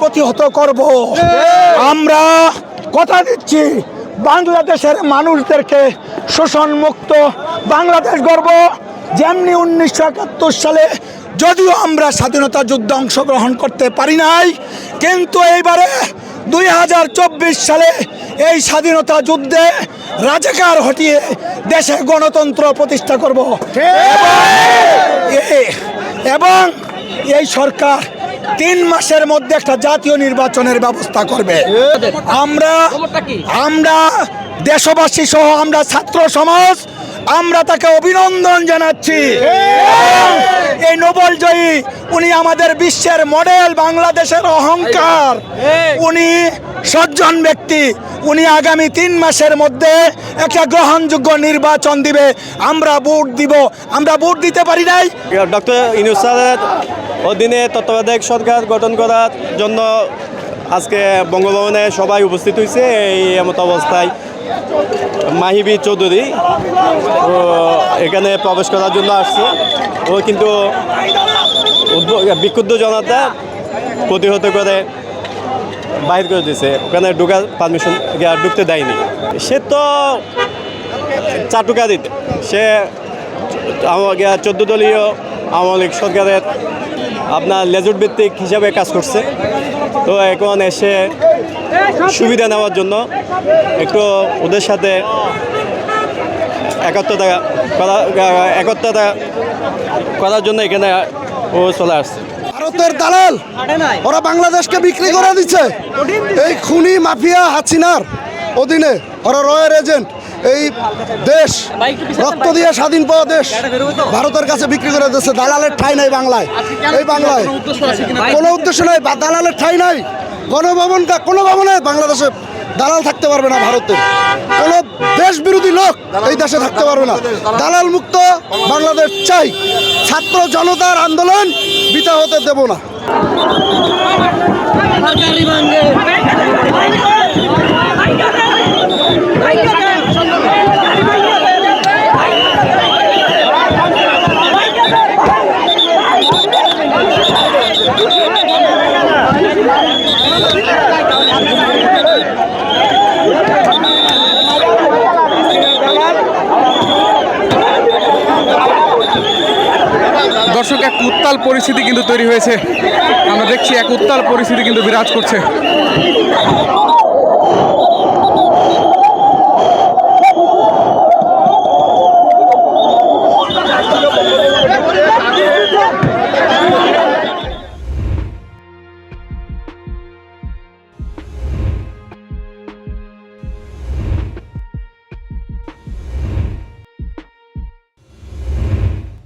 প্রতিহত করব। আমরা কথা দিচ্ছি বাংলাদেশের মানুষদেরকে শোষণ মুক্ত বাংলাদেশ গর্ব যেমনি উনিশশো একাত্তর সালে যদিও আমরা স্বাধীনতা যুদ্ধে অংশগ্রহণ করতে পারি নাই কিন্তু এইবারে দুই হাজার চব্বিশ সালে এই স্বাধীনতা যুদ্ধে রাজাকার হটিয়ে দেশে গণতন্ত্র প্রতিষ্ঠা করব। এবং এই সরকার তিন মাসের মধ্যে একটা জাতীয় নির্বাচনের ব্যবস্থা করবে। আমরা আমরা দেশবাসী সহ আমরা ছাত্র সমাজ, আমরা তাকে অভিনন্দন জানাচ্ছি। এই নোবেল জয়ী উনি আমাদের বিশ্বের মডেল বাংলাদেশের অহংকার। উনি সজ্জন ব্যক্তি। উনি আগামী তিন মাসের মধ্যে একটা গ্রহণযোগ্য নির্বাচন দিবে। আমরা ভোট দিব। আমরা ভোট দিতে পারি নাই। ডক্টর ইনুস স্যারের অধীনে তত্ত্বাবধায়ক সরকার গঠন করার জন্য আজকে বঙ্গভবনে সবাই উপস্থিত হয়েছে এই এমত অবস্থায়। মাহিবি চৌধুরী ও এখানে প্রবেশ করার জন্য আসছে। ও কিন্তু বিক্ষুব্ধ জনতা প্রতিহত করে বাহির করে দিয়েছে ওখানে ঢুকার পারমিশন ঢুকতে দেয়নি। সে তো চাটুকারিত সে আমাকে চোদ্দ দলীয় আওয়ামী লীগ সরকারের আপনার লেজুট ভিত্তিক হিসাবে কাজ করছে। তো এখন এসে সুবিধা নেওয়ার জন্য একটু ওদের সাথে একত্রতা করা একত্রতা করার জন্য এখানে ও চলে আসছে। ভারতের দালাল, ওরা বাংলাদেশকে বিক্রি করে দিচ্ছে। এই খুনি মাফিয়া হাসিনার অধীনে ওরা রয়্যাল এজেন্ট। এই দেশ, রক্ত দিয়ে স্বাধীন পাওয়া দেশ, ভারতের কাছে বিক্রি করে দিচ্ছে। দালালের ঠাই নাই বাংলায়। এই বাংলায়। কোনো উদ্দেশ্য নাই, বা দালালের ঠাই নাই। গণভবনটা কোনো ভবনে, বাংলাদেশে দালাল থাকতে পারবে না ভারতে। কোনো দেশ বিরোধী লোক এই দেশে থাকতে পারবে না। দালাল মুক্ত বাংলাদেশ চাই। ছাত্র জনতার আন্দোলন বিতা হতে দেব না। দর্শক, এক উত্তাল পরিস্থিতি কিন্তু তৈরি হয়েছে। আমরা দেখছি এক উত্তাল পরিস্থিতি কিন্তু বিরাজ করছে।